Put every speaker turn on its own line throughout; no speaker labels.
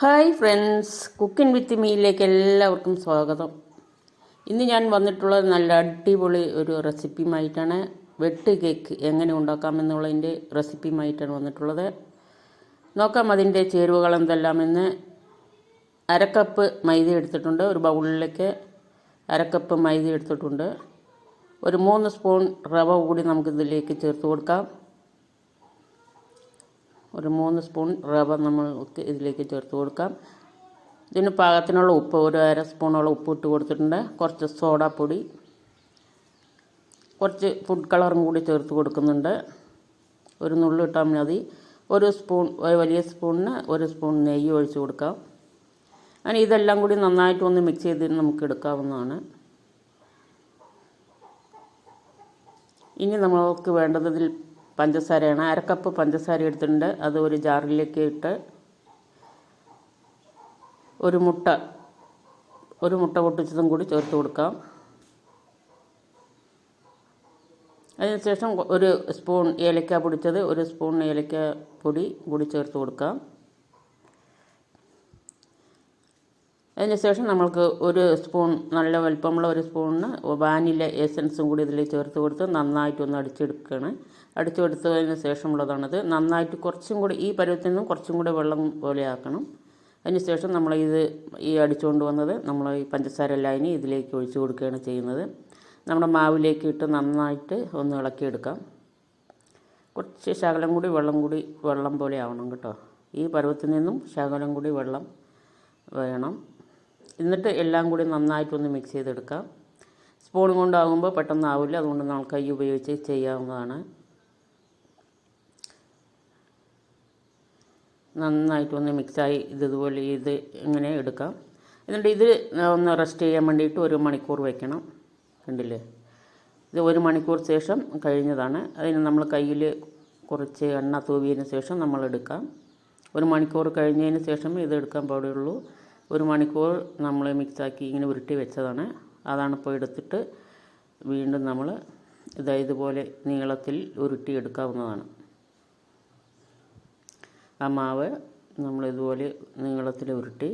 Hi friends cooking with മീയിലേക്ക് എല്ലാവർക്കും സ്വാഗതം. ഇന്ന് ഞാൻ വന്നിട്ടുള്ള നല്ല അടിപൊളി ഒരു റെസിപ്പിയുമായിട്ടാണ്. വെട്ട് കേക്ക് എങ്ങനെ ഉണ്ടാക്കാമെന്നുള്ളതിന്റെ റെസിപ്പിയുമായിട്ടാണ് വന്നിട്ടുള്ളത്. നോക്കാം അതിന്റെ ചേരുവകൾ എന്തെല്ലാമെന്ന്. അരക്കപ്പ് മൈദ എടുത്തിട്ടുണ്ട് ഒരു ബൗളിലേക്ക് അരക്കപ്പ് മൈദ എടുത്തിട്ടുണ്ട്. ഒരു മൂന്ന് സ്പൂൺ റവ കൂടി നമുക്ക് ഇതിലേക്ക് ചേർത്ത് കൊടുക്കാം. ഒരു മൂന്ന് സ്പൂൺ റവ നമ്മൾക്ക് ഇതിലേക്ക് ചേർത്ത് കൊടുക്കാം. ഇതിന് പാകത്തിനുള്ള ഉപ്പ് ഒരു അര സ്പൂണോളം ഉപ്പ് ഇട്ട് കൊടുത്തിട്ടുണ്ട്. കുറച്ച് സോഡാപ്പൊടി കുറച്ച് ഫുഡ് കളറും കൂടി ചേർത്ത് കൊടുക്കുന്നുണ്ട്. ഒരു നുള്ളിട്ടാൽ മതി. ഒരു സ്പൂൺ വലിയ സ്പൂണിന് ഒരു സ്പൂൺ നെയ്യ് ഒഴിച്ച് കൊടുക്കാം. അങ്ങനെ ഇതെല്ലാം കൂടി നന്നായിട്ട് ഒന്ന് മിക്സ് ചെയ്ത് നമുക്ക് എടുക്കാവുന്നതാണ്. ഇനി നമ്മൾക്ക് വേണ്ടത് ഇതിൽ പഞ്ചസാരയാണ്. അര കപ്പ് പഞ്ചസാര എടുത്തിട്ടുണ്ട്. അത് ഒരു ജാറിലേക്ക് ഇട്ട് ഒരു മുട്ട ഒരു മുട്ട പൊട്ടിച്ചതും കൂടി ചേർത്ത് കൊടുക്കാം. അതിനുശേഷം ഒരു സ്പൂൺ ഏലക്ക പൊടിച്ചത് ഒരു സ്പൂൺ ഏലക്ക പൊടി കൂടി ചേർത്ത് കൊടുക്കാം. അതിനുശേഷം നമ്മൾക്ക് ഒരു സ്പൂൺ നല്ല വലിപ്പമുള്ള ഒരു സ്പൂണിന് വാനില എസൻസും കൂടി ഇതിൽ ചേർത്ത് കൊടുത്ത് നന്നായിട്ടൊന്ന് അടിച്ചെടുക്കുകയാണ്. അടിച്ചെടുത്തതിന് ശേഷമുള്ളതാണത്. നന്നായിട്ട് കുറച്ചും കൂടി ഈ പരുവത്തിൽ നിന്നും കുറച്ചും കൂടി വെള്ളം പോലെ ആക്കണം. അതിന് ശേഷം നമ്മൾ ഇത് ഈ അടിച്ചുകൊണ്ട് വന്നത് നമ്മൾ ഈ പഞ്ചസാര ലൈനി ഇതിലേക്ക് ഒഴിച്ചു കൊടുക്കുകയാണ് ചെയ്യുന്നത്. നമ്മുടെ മാവിലേക്ക് ഇട്ട് നന്നായിട്ട് ഒന്ന് ഇളക്കിയെടുക്കാം. കുറച്ച് ശകലം കൂടി വെള്ളം കൂടി വെള്ളം പോലെ ആവണം കേട്ടോ. ഈ പരുവത്തിൽ നിന്നും ശകലം കൂടി വെള്ളം വേണം. എന്നിട്ട് എല്ലാം കൂടി നന്നായിട്ടൊന്ന് മിക്സ് ചെയ്തെടുക്കാം. സ്പൂൺ കൊണ്ടാകുമ്പോൾ പെട്ടെന്ന് ആവില്ല അതുകൊണ്ട് നമ്മൾ കൈ ഉപയോഗിച്ച് ചെയ്യാവുന്നതാണ്. നന്നായിട്ടൊന്ന് മിക്സായി ഇതുപോലെ ഇത് ഇങ്ങനെ എടുക്കാം. എന്നിട്ട് ഇത് ഒന്ന് റെസ്റ്റ് ചെയ്യാൻ വേണ്ടിയിട്ട് ഒരു മണിക്കൂർ വെക്കണം. കണ്ടില്ലേ? ഇത് ഒരു മണിക്കൂർ ശേഷം കഴിഞ്ഞതാണ്. അതിന് നമ്മൾ കയ്യിൽ കുറച്ച് എണ്ണ തൂവിയതിന് ശേഷം നമ്മൾ എടുക്കാം. ഒരു മണിക്കൂർ കഴിഞ്ഞതിന് ശേഷം ഇത് എടുക്കാൻ പാടുള്ളൂ. ഒരു മണിക്കൂർ നമ്മൾ മിക്സാക്കി ഇങ്ങനെ ഉരുട്ടി വെച്ചതാണ്. അതാണ് ഇപ്പോൾ എടുത്തിട്ട് വീണ്ടും നമ്മൾ ഇതാ ഇതുപോലെ നീളത്തിൽ ഉരുട്ടി എടുക്കാവുന്നതാണ്. ആ മാവ് നമ്മൾ ഇതുപോലെ നീളത്തിൽ ഉരുട്ടി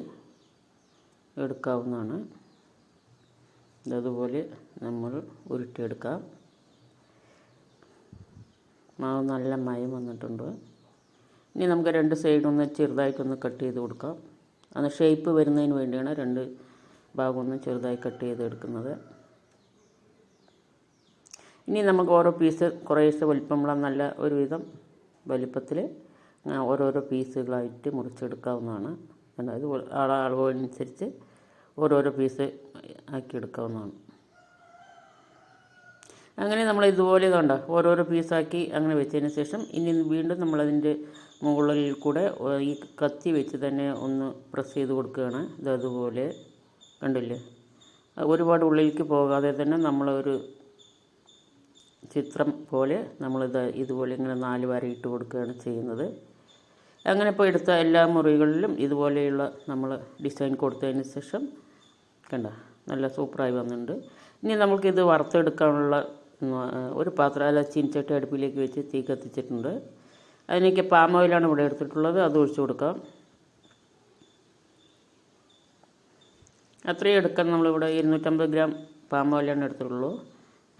എടുക്കാവുന്നതാണ്. ഇതുപോലെ നമ്മൾ ഉരുട്ടിയെടുക്കാം. മാവ് നല്ല മയം വന്നിട്ടുണ്ട്. ഇനി നമുക്ക് രണ്ട് സൈഡൊന്ന് ചെറുതായിട്ടൊന്ന് കട്ട് ചെയ്ത് കൊടുക്കാം. അത് ഷേപ്പ് വരുന്നതിന് വേണ്ടിയാണ് രണ്ട് ഭാഗം ഒന്ന് ചെറുതായി കട്ട് ചെയ്ത് എടുക്കുന്നത് ഇനി നമുക്ക് ഓരോ പീസ് കുറേശ്ശെ വലിപ്പമുള്ള നല്ല ഒരുവിധം വലിപ്പത്തിൽ ഓരോരോ പീസുകളായിട്ട് മുറിച്ചെടുക്കാവുന്നതാണ്. അതായത് അളവനുസരിച്ച് ഓരോരോ പീസ് ആക്കി എടുക്കാവുന്നതാണ് അങ്ങനെ നമ്മൾ ഇതുപോലെ കണ്ട ഓരോരോ പീസാക്കി അങ്ങനെ വെച്ചതിന് ശേഷം ഇനി വീണ്ടും നമ്മളതിന്റെ മുകളിൽ കൂടെ ഈ കത്തി വെച്ച് തന്നെ ഒന്ന് പ്രസ് ചെയ്ത് കൊടുക്കുകയാണ്. ഇത് അതുപോലെ കണ്ടില്ലേ? ഒരുപാട് ഉള്ളിലേക്ക് പോകാതെ തന്നെ നമ്മളൊരു ചിത്രം പോലെ നമ്മളിത് ഇതുപോലെ ഇങ്ങനെ നാല് വര ഇട്ട് കൊടുക്കുകയാണ് ചെയ്യുന്നത്. അങ്ങനെ ഇപ്പോൾ എടുത്ത എല്ലാ മുറികളിലും ഇതുപോലെയുള്ള നമ്മൾ ഡിസൈൻ കൊടുത്തതിന് ശേഷം കണ്ട നല്ല സൂപ്പറായി വന്നിട്ടുണ്ട്. ഇനി നമുക്കിത് വറുത്തെടുക്കാനുള്ള ഒരു പാത്രം അല്ല ചീനിച്ചട്ടി അടുപ്പിലേക്ക് വെച്ച് തീ കത്തിച്ചിട്ടുണ്ട്. അതിലേക്ക് പാം ഓയിലാണ് ഇവിടെ എടുത്തിട്ടുള്ളത്. അത് ഒഴിച്ചു കൊടുക്കാം. അത്രയും എടുക്കാൻ നമ്മളിവിടെ ഇരുന്നൂറ്റമ്പത് ഗ്രാം പാം ഓയിലാണ് എടുത്തിട്ടുള്ളൂ.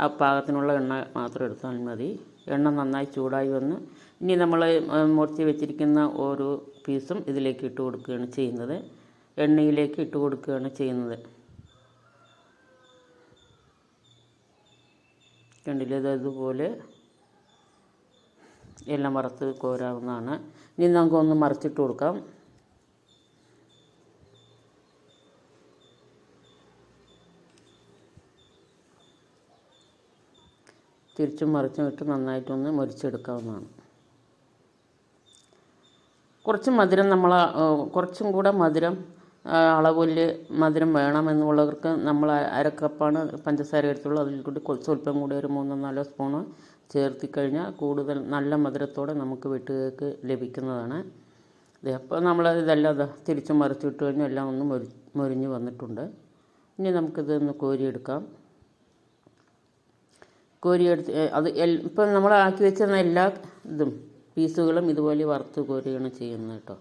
ആ പാകത്തിനുള്ള എണ്ണ മാത്രം എടുത്താൽ മതി. എണ്ണ നന്നായി ചൂടായി വന്ന് ഇനി നമ്മൾ മുറിച്ച് വെച്ചിരിക്കുന്ന ഓരോ പീസും ഇതിലേക്ക് ഇട്ട് കൊടുക്കുകയാണ് ചെയ്യുന്നത്. എണ്ണയിലേക്ക് ഇട്ട് കൊടുക്കുകയാണ് ചെയ്യുന്നത്. കണ്ടില്ലേ? ഇത് ഇതുപോലെ എല്ലാം വറുത്ത് കോരാവുന്നതാണ്. ഇനി നമുക്ക് ഒന്ന് മറിച്ചിട്ട് കൊടുക്കാം. തിരിച്ചും മറിച്ചും ഇട്ട് നന്നായിട്ടൊന്ന് മുരിച്ചെടുക്കാവുന്നതാണ്. കുറച്ച് മധുരം നമ്മൾ കുറച്ചും കൂടെ മധുരം അളവിൽ മധുരം വേണമെന്നുള്ളവർക്ക് നമ്മൾ അരക്കപ്പാണ് പഞ്ചസാര എടുത്തുള്ളൂ. അതിൽ കൂടി സ്വല്പം കൂടി ഒരു മൂന്നോ നാലോ സ്പൂണ് ചേർത്തി കഴിഞ്ഞാൽ കൂടുതൽ നല്ല മധുരത്തോടെ നമുക്ക് വെട്ടുകേക്ക് ലഭിക്കുന്നതാണ്. അപ്പോൾ നമ്മൾ ഇതെല്ലാം തിരിച്ച് മറിച്ചിട്ട് കഴിഞ്ഞാൽ എല്ലാം ഒന്ന് മൊരി മൊരിഞ്ഞ് വന്നിട്ടുണ്ട്. ഇനി നമുക്കിത് ഒന്ന് കോരിയെടുക്കാം. കോരിയെടുത്ത് അത് എൽ ഇപ്പം നമ്മൾ ആക്കി വെച്ചിരുന്ന എല്ലാ ഇതും പീസുകളും ഇതുപോലെ വറുത്ത് കോരുകയാണ് ചെയ്യുന്നത് കേട്ടോ.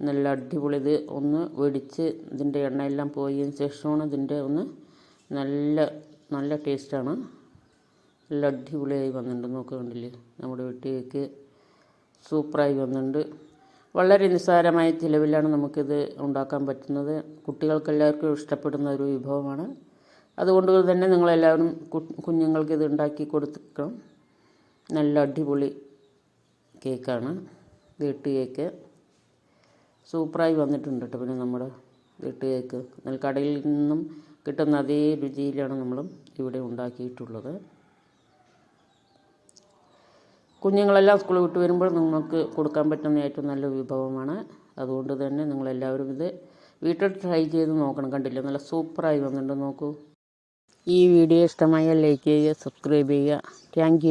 നല്ല അടിപൊളി ഇത്. ഒന്ന് വെടിച്ച് ഇതിന്റെ എണ്ണയെല്ലാം പോയതിന് ശേഷമാണ് ഇതിന്റെ ഒന്ന് നല്ല നല്ല ടേസ്റ്റാണ്. നല്ല അടിപൊളിയായി വന്നിട്ടുണ്ട്. നോക്കുക കണ്ടില്ലേ? നമ്മുടെ വീട്ടിലേക്ക് സൂപ്പറായി വന്നിട്ടുണ്ട്. വളരെ നിസ്സാരമായ ചിലവിലാണ് നമുക്കിത് ഉണ്ടാക്കാൻ പറ്റുന്നത്. കുട്ടികൾക്കെല്ലാവർക്കും ഇഷ്ടപ്പെടുന്ന ഒരു വിഭവമാണ്. അതുകൊണ്ട് തന്നെ നിങ്ങളെല്ലാവരും കുഞ്ഞുങ്ങൾക്ക് ഇത് ഉണ്ടാക്കി കൊടുക്കണം. നല്ല അടിപൊളി കേക്കാണ്. വീട്ട് കേക്ക് സൂപ്പറായി വന്നിട്ടുണ്ട് കേട്ടോ പിന്നെ നമ്മുടെ വീട്ട് കേക്ക് കടയിൽ നിന്നും കിട്ടുന്ന അതേ രുചിയിലാണ് നമ്മൾ ഇവിടെ ഉണ്ടാക്കിയിട്ടുള്ളത്. കുഞ്ഞുങ്ങളെല്ലാം സ്കൂളിൽ വിട്ട് വരുമ്പോൾ നിങ്ങൾക്ക് കൊടുക്കാൻ പറ്റുന്ന ഏറ്റവും നല്ല വിഭവമാണ്. അതുകൊണ്ട് തന്നെ നിങ്ങളെല്ലാവരും ഇത് വീട്ടിൽ ട്രൈ ചെയ്ത് നോക്കണം. കണ്ടില്ലേ? നല്ല സൂപ്പറായി വന്നിട്ടുണ്ട്. നോക്കൂ. ഈ വീഡിയോ ഇഷ്ടമായാൽ ലൈക്ക് ചെയ്യുക സബ്സ്ക്രൈബ് ചെയ്യുക. താങ്ക്